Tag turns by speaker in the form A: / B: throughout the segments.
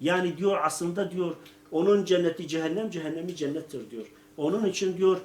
A: Yani diyor aslında diyor onun cenneti cehennem, cehennemi cennettir diyor. Onun için diyor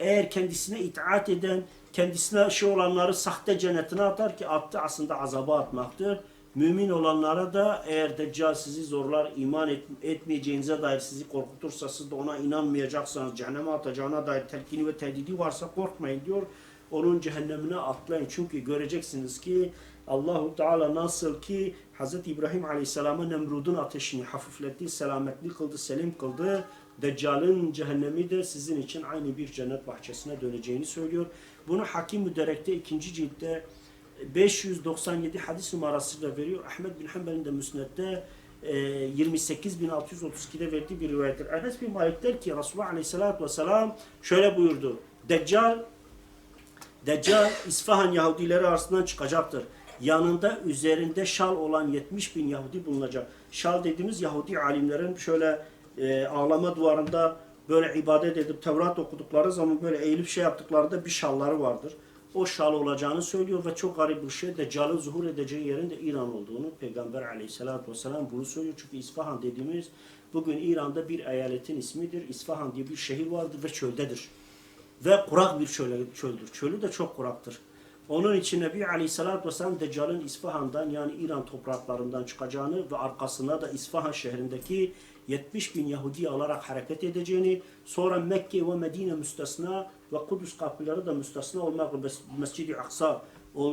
A: eğer kendisine itaat eden, kendisine şey olanları sahte cennetine atar ki attı aslında azaba atmaktır. Mümin olanlara da eğer Deccal sizi zorlar, iman et, etmeyeceğinize dair sizi korkutursa, siz de ona inanmayacaksanız, cehenneme atacağına dair telkini ve tehdidi varsa korkmayın diyor. Onun cehennemine atlayın. Çünkü göreceksiniz ki Allahu Teala nasıl ki Hz. İbrahim Aleyhisselam'a Nemrud'un ateşini hafifletti, selametli kıldı, selim kıldı. Deccal'ın cehennemi de sizin için aynı bir cennet bahçesine döneceğini söylüyor. Bunu Hakim Müderek'te ikinci ciltte 597 hadis numarasıyla veriyor. Ahmet bin Hanbel'in de müsnedde e, 28632'de verdiği bir rivayettir. Enes bin Malik der ki Resulullah Aleyhisselatü Vesselam şöyle buyurdu. Deccal Deccal İsfahan Yahudileri arasından çıkacaktır. Yanında üzerinde şal olan 70 bin Yahudi bulunacak. Şal dediğimiz Yahudi alimlerin şöyle e, ağlama duvarında böyle ibadet edip Tevrat okudukları zaman böyle eğilip şey yaptıklarında bir şalları vardır. O şal olacağını söylüyor ve çok garip bir şey Deccal'ın zuhur edeceği yerin de İran olduğunu Peygamber aleyhissalatü vesselam bunu söylüyor. Çünkü İsfahan dediğimiz bugün İran'da bir eyaletin ismidir. İsfahan diye bir şehir vardır ve çöldedir. Ve kurak bir çöl, çöldür. Çölü de çok kuraktır. Onun için Nebi Aleyhisselatü Vesselam Deccal'ın İsfahan'dan yani İran topraklarından çıkacağını ve arkasına da İsfahan şehrindeki 70 bin Yahudi alarak hareket edeceğini, sonra Mekke ve Medine müstesna ve Kudüs kapıları da müstesna olmak, Mescid-i Aksa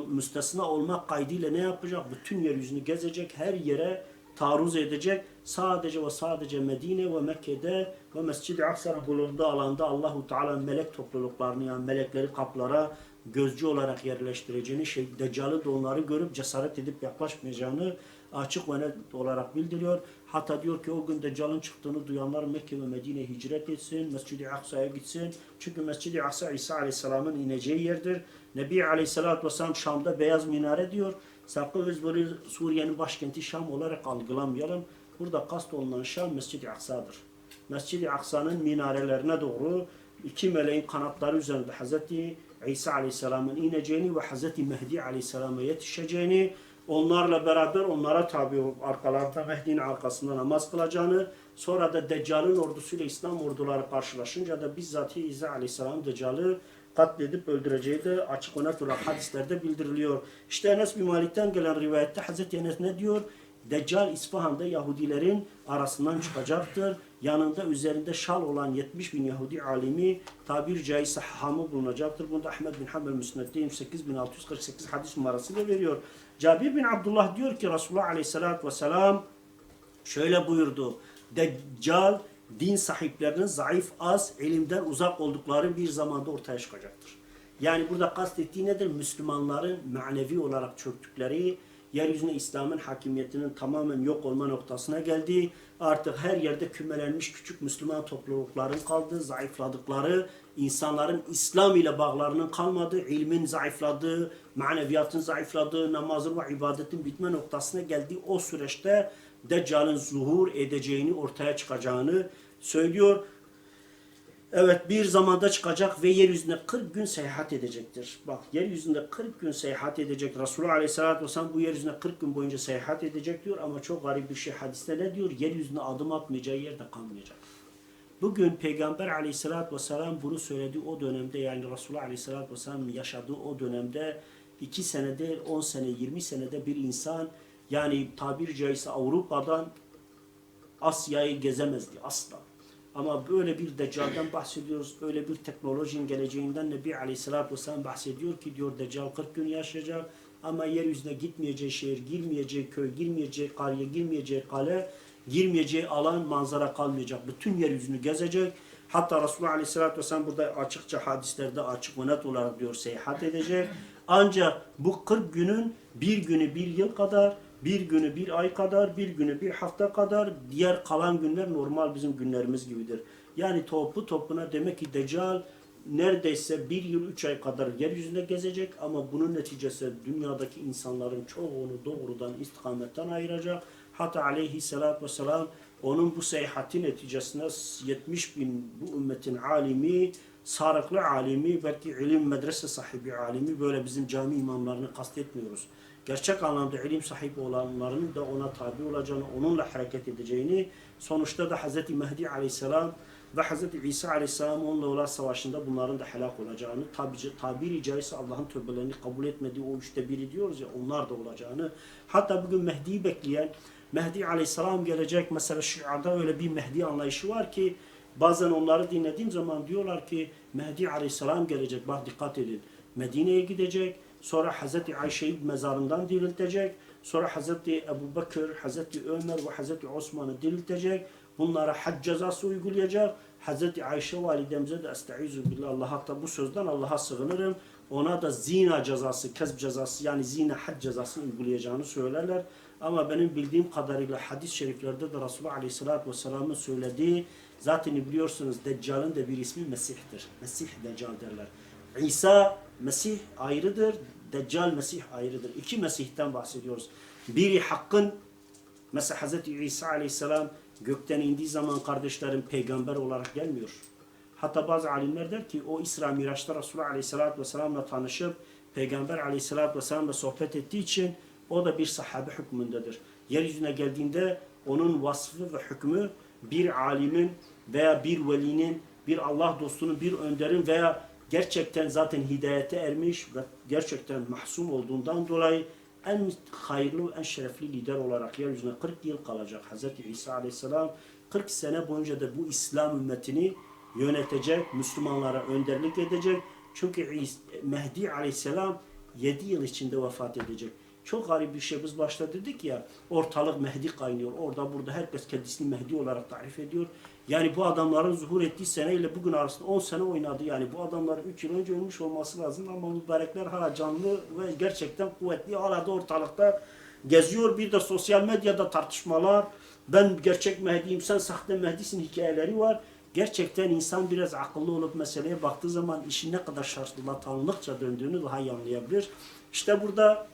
A: müstesna olmak kaydıyla ne yapacak? Bütün yeryüzünü gezecek, her yere taarruz edecek. Sadece ve sadece Medine ve Mekke'de ve Mescid-i Aksa'nın bulunduğu alanda Allahu Teala melek topluluklarını yani melekleri kaplara gözcü olarak yerleştireceğini, şey, Deccal'ı da onları görüp cesaret edip yaklaşmayacağını açık ve net olarak bildiriyor. Hatta diyor ki o gün Deccal'ın çıktığını duyanlar Mekke ve Medine'ye hicret etsin, Mescid-i Aksa'ya gitsin. Çünkü Mescid-i Aksa İsa Aleyhisselam'ın ineceği yerdir. Nebi Aleyhisselatü Vesselam Şam'da beyaz minare diyor. Sakın biz böyle Suriye'nin başkenti Şam olarak algılamayalım. Burada kast olunan Şam Mescid-i Aksa'dır. Mescid-i Aksa'nın minarelerine doğru iki meleğin kanatları üzerinde Hazreti İsa Aleyhisselam'ın ineceğini ve Hazreti Mehdi Aleyhisselam'a yetişeceğini, onlarla beraber onlara tabi olup arkalarında Mehdi'nin arkasında namaz kılacağını, sonra da Deccal'ın ordusuyla İslam orduları karşılaşınca da bizzat İsa Aleyhisselam Deccal'ı katledip öldüreceği de açık ve net olarak hadislerde bildiriliyor. İşte Enes bin Malik'ten gelen rivayette Hazreti Enes ne diyor? Deccal İsfahan'da Yahudilerin arasından çıkacaktır. Yanında üzerinde şal olan 70 bin Yahudi alimi tabir caizse hahamı bulunacaktır. Bunda Ahmed bin Hanbel Müsned'de 28648 hadis numarasıyla veriyor. Cabir bin Abdullah diyor ki Resulullah Aleyhisselatü Vesselam şöyle buyurdu. Deccal din sahiplerinin zayıf, az, ilimden uzak oldukları bir zamanda ortaya çıkacaktır. Yani burada kastettiği nedir? Müslümanların manevi olarak çöktükleri, yeryüzüne İslam'ın hakimiyetinin tamamen yok olma noktasına geldi. Artık her yerde kümelenmiş küçük Müslüman toplulukların kaldı, zayıfladıkları, insanların İslam ile bağlarının kalmadığı, ilmin zayıfladığı, maneviyatın zayıfladığı, namazın ve ibadetin bitme noktasına geldiği o süreçte Deccal'ın zuhur edeceğini, ortaya çıkacağını söylüyor. Evet bir zamanda çıkacak ve yeryüzünde 40 gün seyahat edecektir. Bak yeryüzünde 40 gün seyahat edecek. Resulullah Aleyhisselatü Vesselam bu yeryüzünde 40 gün boyunca seyahat edecek diyor ama çok garip bir şey hadiste ne diyor? Yeryüzünde adım atmayacağı yerde kalmayacak. Bugün Peygamber Aleyhisselatü Vesselam bunu söylediği o dönemde yani Resulullah Aleyhisselatü Vesselam yaşadığı o dönemde 2 senede 10 sene 20 senede bir insan yani tabiri caizse Avrupa'dan Asya'yı gezemezdi asla. Ama böyle bir deccalden bahsediyoruz. Böyle bir teknolojinin geleceğinden Nebi Aleyhisselatü Vesselam bahsediyor ki diyor deccal 40 gün yaşayacak ama yeryüzüne gitmeyeceği şehir, girmeyeceği köy, girmeyeceği kariye, girmeyeceği kale, girmeyeceği alan, manzara kalmayacak. Bütün yeryüzünü gezecek. Hatta Resulullah Aleyhisselatü Vesselam burada açıkça hadislerde açık ve net olarak diyor seyahat edecek. Ancak bu 40 günün bir günü bir yıl kadar, bir günü bir ay kadar, bir günü bir hafta kadar, diğer kalan günler normal bizim günlerimiz gibidir. Yani topu topuna demek ki Deccal neredeyse bir yıl üç ay kadar yeryüzünde gezecek ama bunun neticesi dünyadaki insanların çoğunu doğrudan istikametten ayıracak. Hatta aleyhissalatü vesselam onun bu seyahati neticesinde 70 bin bu ümmetin alimi, sarıklı alimi, belki ilim medrese sahibi alimi böyle bizim cami imamlarını kastetmiyoruz. gerçek anlamda ilim sahibi olanların da ona tabi olacağını, onunla hareket edeceğini, sonuçta da Hz. Mehdi aleyhisselam ve Hz. İsa aleyhisselam onunla olan savaşında bunların da helak olacağını, tabi, tabiri caizse Allah'ın tövbelerini kabul etmediği o üçte biri diyoruz ya, onlar da olacağını, hatta bugün Mehdi'yi bekleyen, Mehdi aleyhisselam gelecek, mesela Şia'da öyle bir Mehdi anlayışı var ki, bazen onları dinlediğim zaman diyorlar ki, Mehdi aleyhisselam gelecek, bak dikkat edin, Medine'ye gidecek, sonra Hazreti Ayşe'yi mezarından diriltecek, sonra Hazreti Ebu Bekir, Hazreti Ömer ve Hazreti Osman'ı diriltecek, bunlara hac cezası uygulayacak, Hazreti Ayşe validemize de estaizu billah Allah'a bu sözden Allah'a sığınırım, ona da zina cezası, kezb cezası yani zina hac cezasını uygulayacağını söylerler. Ama benim bildiğim kadarıyla hadis-i şeriflerde de Resulullah Aleyhisselatü Vesselam'ın söylediği zaten biliyorsunuz Deccal'ın da bir ismi Mesih'tir. Mesih Deccal derler. İsa Mesih ayrıdır, Deccal Mesih ayrıdır. İki Mesih'ten bahsediyoruz. Biri hakkın, mesela Hz. İsa Aleyhisselam gökten indiği zaman kardeşlerim peygamber olarak gelmiyor. Hatta bazı alimler der ki o İsra Miraç'ta Resulullah Aleyhisselatü Vesselam'la tanışıp Peygamber Aleyhisselatü Vesselam'la sohbet ettiği için o da bir sahabe hükmündedir. Yeryüzüne geldiğinde onun vasfı ve hükmü bir alimin veya bir velinin, bir Allah dostunun, bir önderin veya gerçekten zaten hidayete ermiş ve gerçekten mahsum olduğundan dolayı en hayırlı, en şerefli lider olarak yeryüzüne 40 yıl kalacak. Hz. İsa Aleyhisselam 40 sene boyunca da bu İslam ümmetini yönetecek, Müslümanlara önderlik edecek. Çünkü Mehdi Aleyhisselam 7 yıl içinde vefat edecek. Çok garip bir şey. Biz başta dedik ya ortalık Mehdi kaynıyor. Orada burada herkes kendisini Mehdi olarak tarif ediyor. Yani bu adamların zuhur ettiği seneyle bugün arasında 10 sene oynadı. Yani bu adamlar 3 yıl önce ölmüş olması lazım ama mübarekler hala canlı ve gerçekten kuvvetli. Hala da ortalıkta geziyor. Bir de sosyal medyada tartışmalar. Ben gerçek Mehdi'yim, sen sahte Mehdi'sin hikayeleri var. Gerçekten insan biraz akıllı olup meseleye baktığı zaman işin ne kadar şartlanlıkça döndüğünü daha iyi anlayabilir. İşte burada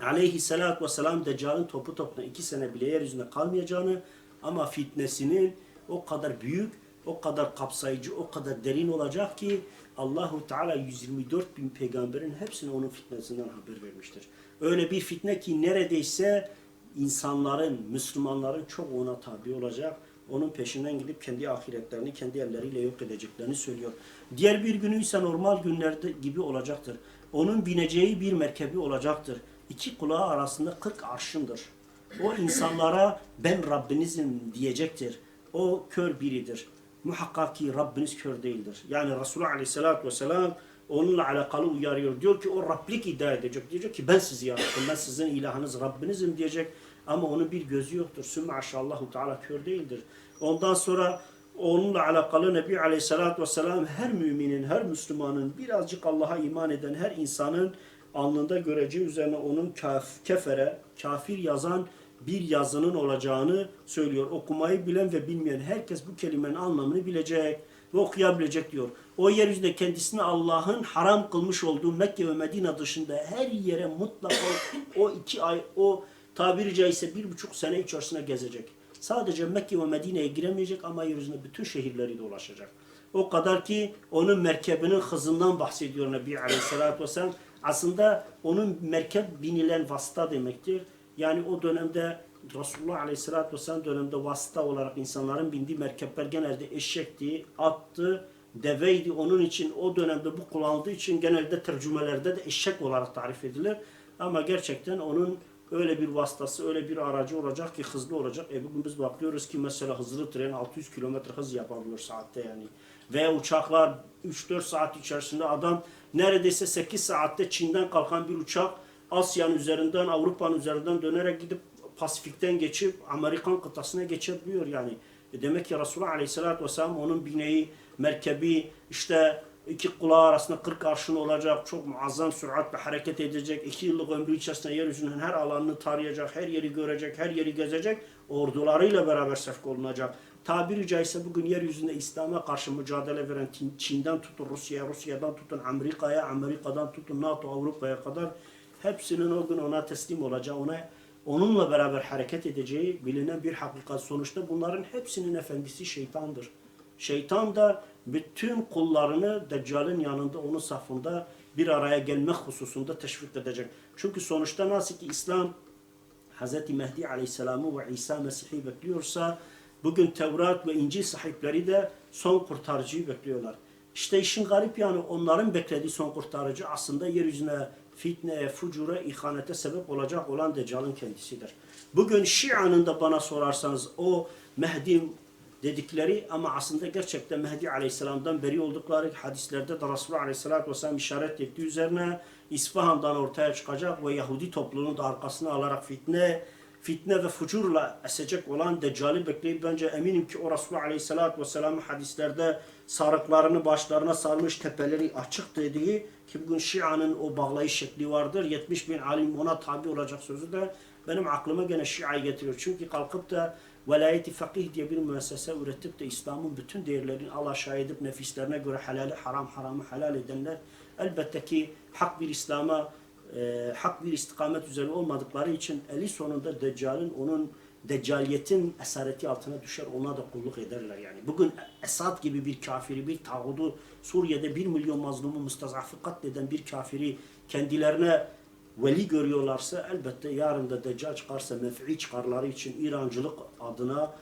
A: aleyhissalatü vesselam Deccal'ın topu topuna iki sene bile yeryüzünde kalmayacağını ama fitnesinin o kadar büyük, o kadar kapsayıcı, o kadar derin olacak ki Allahu Teala 124 bin peygamberin hepsine onun fitnesinden haber vermiştir. Öyle bir fitne ki neredeyse insanların, Müslümanların çok ona tabi olacak. Onun peşinden gidip kendi ahiretlerini kendi elleriyle yok edeceklerini söylüyor. Diğer bir günü ise normal günlerde gibi olacaktır. Onun bineceği bir merkebi olacaktır. İki kulağı arasında 40 arşındır. O insanlara ben Rabbinizim diyecektir. O kör biridir. Muhakkak ki Rabbiniz kör değildir. Yani Resulullah Aleyhisselatü Vesselam onunla alakalı uyarıyor. Diyor ki o Rablik iddia edecek. Diyecek ki ben sizi yarattım. Ben sizin ilahınız Rabbinizim diyecek. Ama onun bir gözü yoktur. Sümme aşallahu teala kör değildir. Ondan sonra onunla alakalı Nebi Aleyhisselatü Vesselam her müminin, her Müslümanın, birazcık Allah'a iman eden her insanın alnında göreceği üzerine onun kaf, kefere, kafir yazan bir yazının olacağını söylüyor. Okumayı bilen ve bilmeyen herkes bu kelimenin anlamını bilecek ve okuyabilecek diyor. O yeryüzünde kendisini Allah'ın haram kılmış olduğu Mekke ve Medine dışında her yere mutlaka o iki ay, o tabiri caizse bir buçuk sene içerisinde gezecek. Sadece Mekke ve Medine'ye giremeyecek ama yeryüzünde bütün şehirleri dolaşacak. O kadar ki onun merkebinin hızından bahsediyor Nebi Aleyhisselatü Vesselam. Aslında onun merkep binilen vasıta demektir. Yani o dönemde Resulullah Aleyhisselatü Vesselam döneminde vasıta olarak insanların bindiği merkepler genelde eşekti, attı, deveydi. Onun için o dönemde bu kullanıldığı için genelde tercümelerde de eşek olarak tarif edilir. Ama gerçekten onun öyle bir vasıtası, öyle bir aracı olacak ki hızlı olacak. E bugün biz bakıyoruz ki mesela hızlı tren 600 kilometre hız yapabiliyor saatte yani. Veya uçaklar 3-4 saat içerisinde adam neredeyse 8 saatte Çin'den kalkan bir uçak Asya'nın üzerinden, Avrupa'nın üzerinden dönerek gidip Pasifik'ten geçip Amerikan kıtasına geçebiliyor yani. E demek ki Resulullah Aleyhisselatü Vesselam onun bineği, merkebi, işte iki kulağı arasında 40 arşın olacak, çok muazzam süratle hareket edecek, iki yıllık ömrü içerisinde yeryüzünün her alanını tarayacak, her yeri görecek, her yeri gezecek, ordularıyla beraber sevk olunacak. Tabiri caizse bugün yeryüzünde İslam'a karşı mücadele veren Çin- Çin'den tutun Rusya'ya, Rusya'dan tutun Amerika'ya, Amerika'dan tutun NATO, Avrupa'ya kadar hepsinin o gün ona teslim olacağı, ona onunla beraber hareket edeceği bilinen bir hakikat. Sonuçta bunların hepsinin efendisi şeytandır. Şeytan da bütün kullarını Deccal'in yanında, onun safında bir araya gelmek hususunda teşvik edecek. Çünkü sonuçta nasıl ki İslam Hz. Mehdi Aleyhisselam'ı ve İsa Mesih'i bekliyorsa bugün Tevrat ve İncil sahipleri de son kurtarıcıyı bekliyorlar. İşte işin garip yani onların beklediği son kurtarıcı aslında yeryüzüne fitneye, fucura, ihanete sebep olacak olan Deccal'ın kendisidir. Bugün Şia'nın da bana sorarsanız o Mehdi dedikleri ama aslında gerçekten Mehdi Aleyhisselam'dan beri oldukları hadislerde de Resulullah Aleyhisselatü Vesselam işaret ettiği üzerine İsfahan'dan ortaya çıkacak ve Yahudi topluluğunu da arkasına alarak fitne fitne ve fucurla esecek olan Deccal'i bekleyip bence eminim ki o Resulullah Aleyhisselatü Vesselam'ın hadislerde sarıklarını başlarına sarmış tepeleri açık dediği ki bugün Şia'nın o bağlayış şekli vardır. 70 bin alim ona tabi olacak sözü de benim aklıma gene Şia'yı getiriyor. Çünkü kalkıp da velayeti fakih diye bir müessese üretip de İslam'ın bütün değerlerini alaşağı edip nefislerine göre helali haram haramı helal edenler elbette ki hak bir İslam'a e, hak bir istikamet üzere olmadıkları için eli sonunda Deccal'in onun Deccaliyetin esareti altına düşer ona da kulluk ederler yani. Bugün Esad gibi bir kafiri, bir tağudu Suriye'de bir milyon mazlumu mustazafı katleden bir kafiri kendilerine veli görüyorlarsa elbette yarın da Deccal çıkarsa mef'i çıkarları için İrancılık adına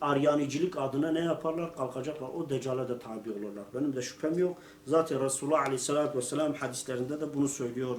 A: Aryanicilik adına ne yaparlar? Kalkacaklar. O Deccal'e de tabi olurlar. Benim de şüphem yok. Zaten Resulullah Aleyhisselatü Vesselam hadislerinde de bunu söylüyor.